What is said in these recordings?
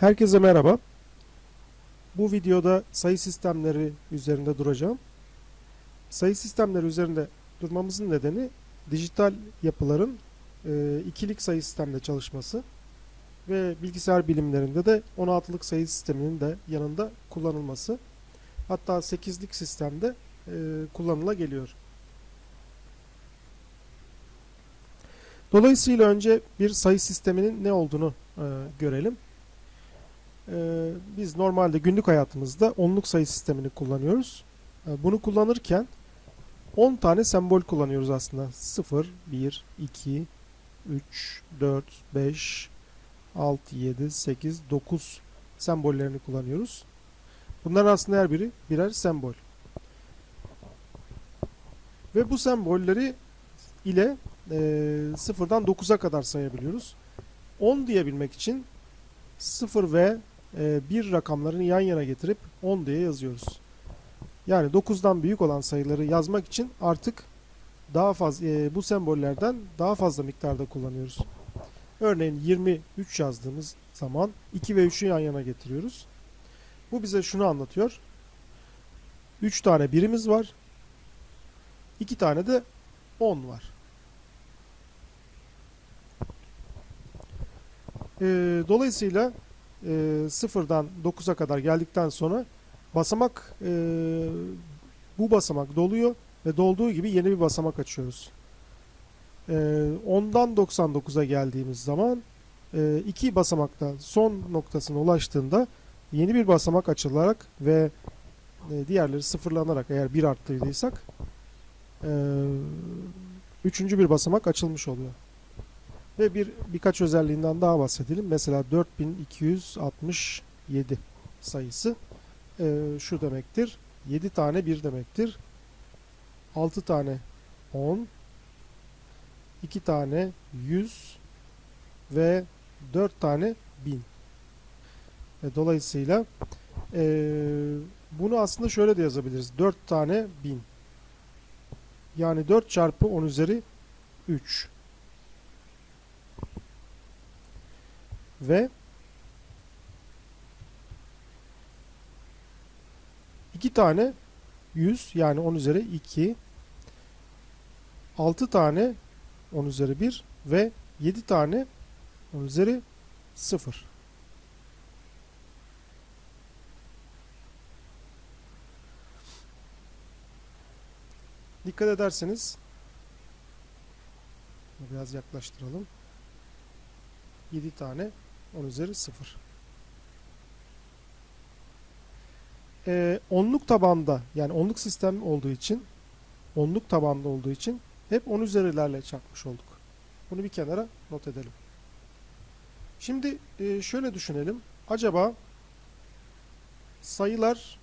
Herkese merhaba. Bu videoda sayı sistemleri üzerinde duracağım. Sayı sistemleri üzerinde durmamızın nedeni dijital yapıların e, ikilik sayı sistemde çalışması ve bilgisayar bilimlerinde de 16'lık sayı sisteminin de yanında kullanılması. Hatta 8'lik sistemde e, kullanılabiliyor. Dolayısıyla önce bir sayı sisteminin ne olduğunu e, görelim. Ee, biz normalde günlük hayatımızda onluk sayı sistemini kullanıyoruz. Ee, bunu kullanırken 10 tane sembol kullanıyoruz aslında. 0, 1, 2, 3, 4, 5, 6, 7, 8, 9 sembollerini kullanıyoruz. Bunların aslında her biri birer sembol. Ve bu sembolleri ile e, sıfırdan 9'a kadar sayabiliyoruz. 10 diyebilmek için 0 ve e, 1 rakamlarını yan yana getirip 10 diye yazıyoruz. Yani 9'dan büyük olan sayıları yazmak için artık daha fazla e, bu sembollerden daha fazla miktarda kullanıyoruz. Örneğin 23 yazdığımız zaman 2 ve 3'ü yan yana getiriyoruz. Bu bize şunu anlatıyor. 3 tane birimiz var. 2 tane de 10 var. E, dolayısıyla e, sıfırdan 9'a kadar geldikten sonra basamak e, bu basamak doluyor ve dolduğu gibi yeni bir basamak açıyoruz. E, 10'dan 99'a geldiğimiz zaman e, iki basamakta son noktasına ulaştığında yeni bir basamak açılarak ve e, diğerleri sıfırlanarak eğer bir arttırdıysak e, üçüncü bir basamak açılmış oluyor. Ve bir birkaç özelliğinden daha bahsedelim. Mesela 4267 sayısı e, şu demektir. 7 tane 1 demektir. 6 tane 10 2 tane 100 ve 4 tane 1000. E, dolayısıyla e, bunu aslında şöyle de yazabiliriz. 4 tane 1000. Yani 4 çarpı 10 üzeri 3. ve iki tane 100 yani 10 üzeri 2 6 tane 10 üzeri 1 ve 7 tane 10 üzeri 0 Dikkat ederseniz biraz yaklaştıralım. 7 tane 10 üzeri 0. Ee, onluk tabanda yani onluk sistem olduğu için onluk tabanda olduğu için hep 10 üzerilerle çarpmış olduk. Bunu bir kenara not edelim. Şimdi e, şöyle düşünelim. Acaba sayılar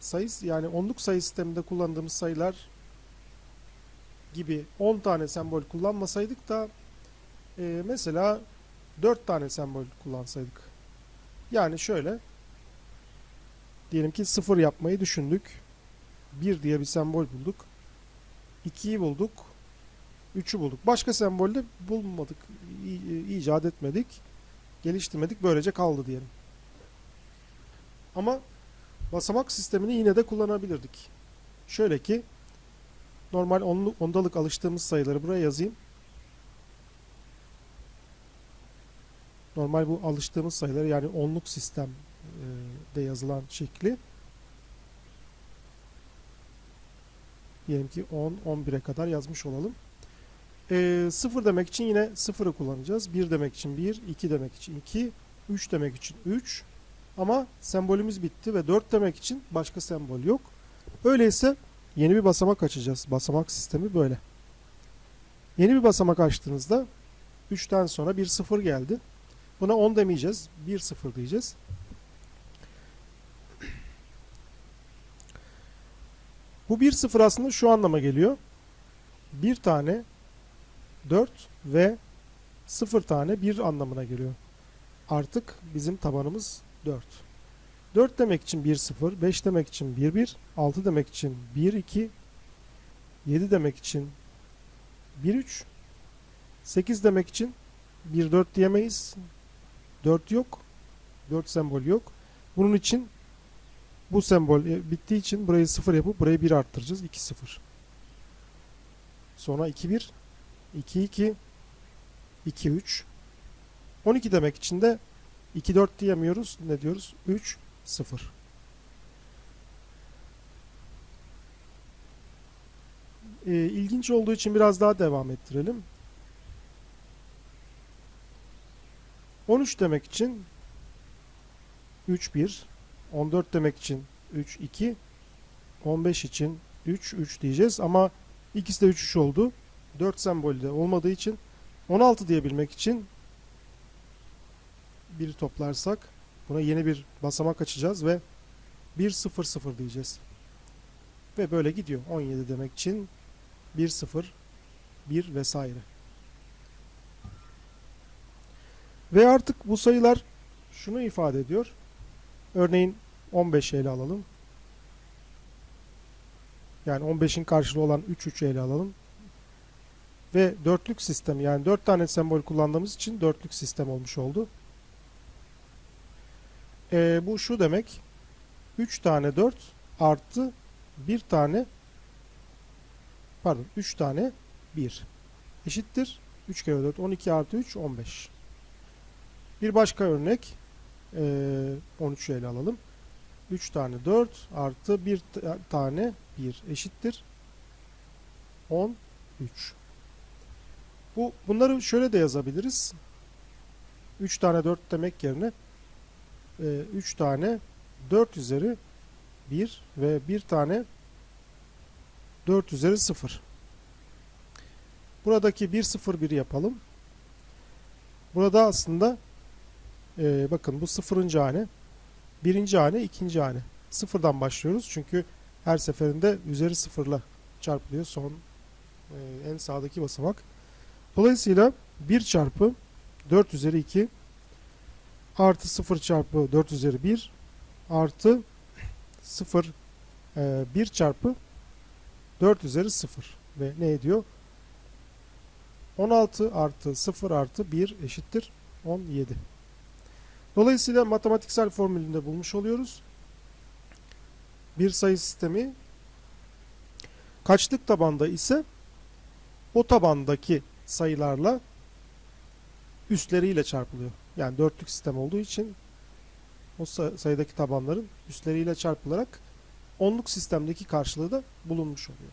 sayı yani onluk sayı sisteminde kullandığımız sayılar gibi 10 tane sembol kullanmasaydık da e, mesela 4 tane sembol kullansaydık. Yani şöyle diyelim ki 0 yapmayı düşündük. 1 diye bir sembol bulduk. 2'yi bulduk. 3'ü bulduk. Başka sembol de bulmadık. icat etmedik. Geliştirmedik. Böylece kaldı diyelim. Ama basamak sistemini yine de kullanabilirdik. Şöyle ki normal onluk, ondalık alıştığımız sayıları buraya yazayım. Normal bu alıştığımız sayılar yani onluk sistemde yazılan şekli diyelim ki 10 11'e kadar yazmış olalım. E, 0 demek için yine 0'ı kullanacağız. 1 demek için 1, 2 demek için 2, 3 demek için 3. Ama sembolümüz bitti ve 4 demek için başka sembol yok. Öyleyse yeni bir basamak açacağız. Basamak sistemi böyle. Yeni bir basamak açtığınızda 3'ten sonra bir 0 geldi. Buna 10 demeyeceğiz. 1 0 diyeceğiz. Bu 1 0 aslında şu anlama geliyor. 1 tane 4 ve 0 tane 1 anlamına geliyor. Artık bizim tabanımız 4. 4 demek için 1 0, 5 demek için 1 1, 6 demek için 1 2, 7 demek için 1 3, 8 demek için 1 4 diyemeyiz. 4 yok. 4 sembol yok. Bunun için bu sembol e, bittiği için burayı 0 yapıp burayı 1 arttıracağız. 2 0. Sonra 2 1 2 2 2 3 12 demek için de 2 4 diyemiyoruz. Ne diyoruz? 3 0. Ee, ilginç olduğu için biraz daha devam ettirelim. 13 demek için 3 1 14 demek için 3 2 15 için 3 3 diyeceğiz ama ikisi de 3 3 oldu. 4 sembolü de olmadığı için 16 diyebilmek için bir toplarsak buna yeni bir basamak açacağız ve 1 0 0 diyeceğiz. Ve böyle gidiyor. 17 demek için 1 0 1 vesaire. Ve artık bu sayılar şunu ifade ediyor. Örneğin 15 ele alalım. Yani 15'in karşılığı olan 3 3 ele alalım. Ve dörtlük sistem yani 4 tane sembol kullandığımız için dörtlük sistem olmuş oldu. Ee, bu şu demek. 3 tane 4 artı 1 tane pardon 3 tane 1 eşittir. 3 kere 4 12 artı 3 15. Bir başka örnek ee, 13 ele alalım. 3 tane 4 artı 1 tane 1 eşittir. 13. Bu, bunları şöyle de yazabiliriz. 3 tane 4 demek yerine 3 tane 4 üzeri 1 ve 1 tane 4 üzeri 0. Buradaki 1 0 1 yapalım. Burada aslında e, bakın bu sıfırıncı hane, birinci hane, ikinci hane. Sıfırdan başlıyoruz çünkü her seferinde üzeri sıfırla çarpılıyor son e, en sağdaki basamak. Dolayısıyla 1 çarpı 4 üzeri 2 artı 0 çarpı 4 üzeri 1 artı 0 e, 1 çarpı 4 üzeri 0 ve ne ediyor? 16 artı 0 artı 1 eşittir 17. Dolayısıyla matematiksel formülünde bulmuş oluyoruz. Bir sayı sistemi kaçlık tabanda ise o tabandaki sayılarla üstleriyle çarpılıyor. Yani dörtlük sistem olduğu için o sayıdaki tabanların üstleriyle çarpılarak onluk sistemdeki karşılığı da bulunmuş oluyor.